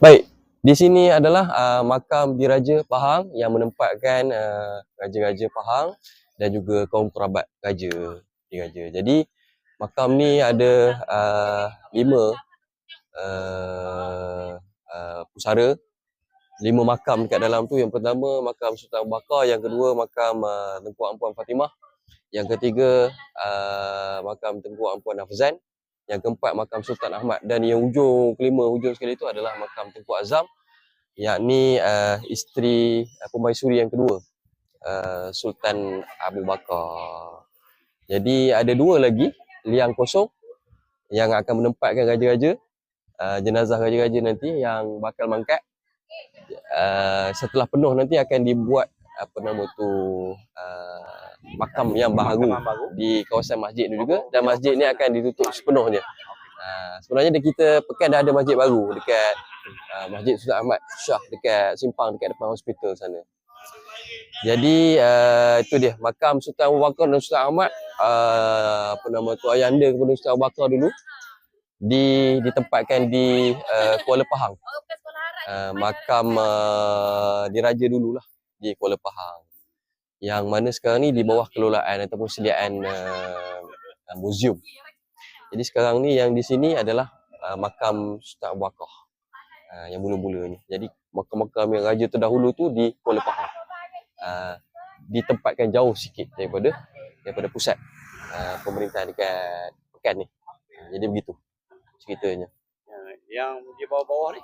Baik, di sini adalah uh, makam Diraja Pahang yang menempatkan uh, raja-raja Pahang dan juga kaum kerabat raja Diraja. Jadi makam ni ada uh, lima uh, uh, pusara, lima makam dekat dalam tu. Yang pertama makam Sultan Bakar, yang kedua makam uh, Tengku Ampuan Fatimah, yang ketiga uh, makam Tengku Ampuan Hafzan, yang keempat makam Sultan Ahmad dan yang ujung kelima hujung sekali itu adalah makam Tengku Azam yakni uh, isteri uh, pemaisuri yang kedua uh, Sultan Abu Bakar. Jadi ada dua lagi liang kosong yang akan menempatkan raja-raja uh, jenazah raja-raja nanti yang bakal mangkat. Uh, setelah penuh nanti akan dibuat apa nama tu uh, makam yang baru di kawasan masjid tu juga dan masjid ni akan ditutup sepenuhnya. Uh, sebenarnya kita pekan dah ada masjid baru dekat uh, Masjid Sultan Ahmad Shah dekat simpang dekat depan hospital sana. Jadi uh, itu dia makam Sultan Abu Bakar dan Sultan Ahmad uh, apa nama tu ayahanda kepada Sultan Abu Bakar dulu di ditempatkan di uh, Kuala Pahang. Uh, makam uh, diraja dululah di Kuala Pahang yang mana sekarang ni di bawah kelolaan ataupun sediaan uh, muzium. Jadi sekarang ni yang di sini adalah uh, makam Sultan Abu Bakar uh, yang mula-mulanya. Jadi makam-makam yang raja terdahulu tu di Kuala Pahang. Uh, ditempatkan jauh sikit daripada daripada pusat uh, pemerintahan dekat Pekan ni. Uh, jadi begitu ceritanya. Yang di bawah-bawah ni,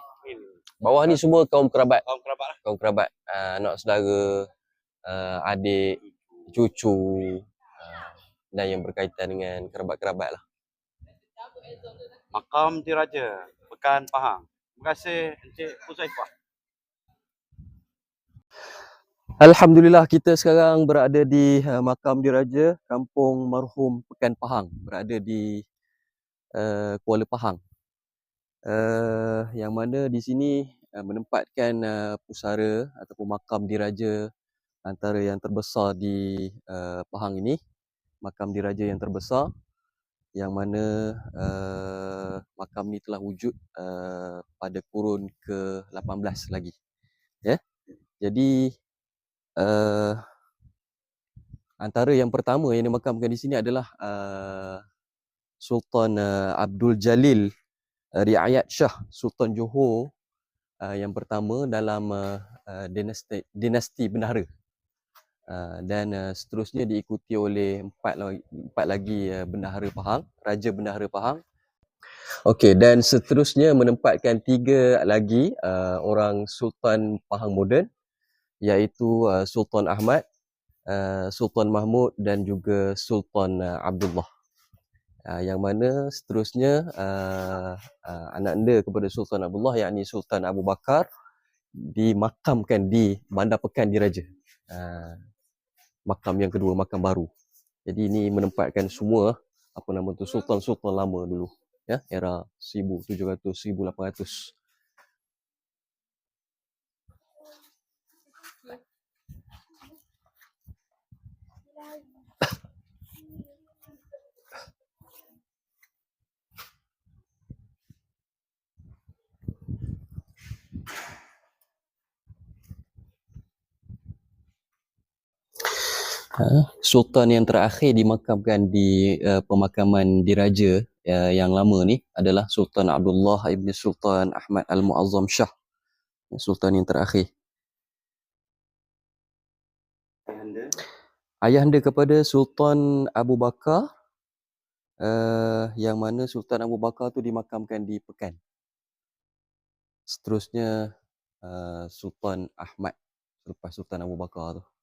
Bawah ni semua kaum kerabat, kaum kerabat lah. kaum kerabat, uh, anak saudara, uh, adik, cucu uh, dan yang berkaitan dengan kerabat-kerabat lah. Makam Diraja, Pekan Pahang. Terima kasih Encik Huzaifah. Alhamdulillah kita sekarang berada di uh, makam diraja Kampung Marhum Pekan Pahang berada di uh, Kuala Pahang. Uh, yang mana di sini uh, menempatkan uh, pusara ataupun makam diraja antara yang terbesar di uh, Pahang ini, makam diraja yang terbesar yang mana uh, makam ni telah wujud uh, pada kurun ke-18 lagi. Ya. Yeah? Jadi uh, antara yang pertama yang dimakamkan di sini adalah uh, Sultan uh, Abdul Jalil uh, Riayat Shah Sultan Johor uh, yang pertama dalam uh, uh, dinasti dinasti bendahara. Uh, dan uh, seterusnya diikuti oleh empat lagi, empat lagi uh, bendahara Pahang, raja bendahara Pahang. Okey dan seterusnya menempatkan tiga lagi uh, orang sultan Pahang moden iaitu uh, Sultan Ahmad, uh, Sultan Mahmud dan juga Sultan uh, Abdullah. Uh, yang mana seterusnya uh, uh, anak anda kepada Sultan Abdullah yakni Sultan Abu Bakar dimakamkan di Bandar Pekan Diraja. Uh, makam yang kedua, makam baru. Jadi ini menempatkan semua apa nama tu sultan-sultan lama dulu ya era 1700 1800 Ha? Sultan yang terakhir dimakamkan di uh, pemakaman diraja uh, yang lama ni adalah Sultan Abdullah ibn Sultan Ahmad Al-Muazzam Shah. Sultan yang terakhir. Ayahanda kepada Sultan Abu Bakar uh, yang mana Sultan Abu Bakar tu dimakamkan di Pekan. Seterusnya uh, Sultan Ahmad selepas Sultan Abu Bakar tu.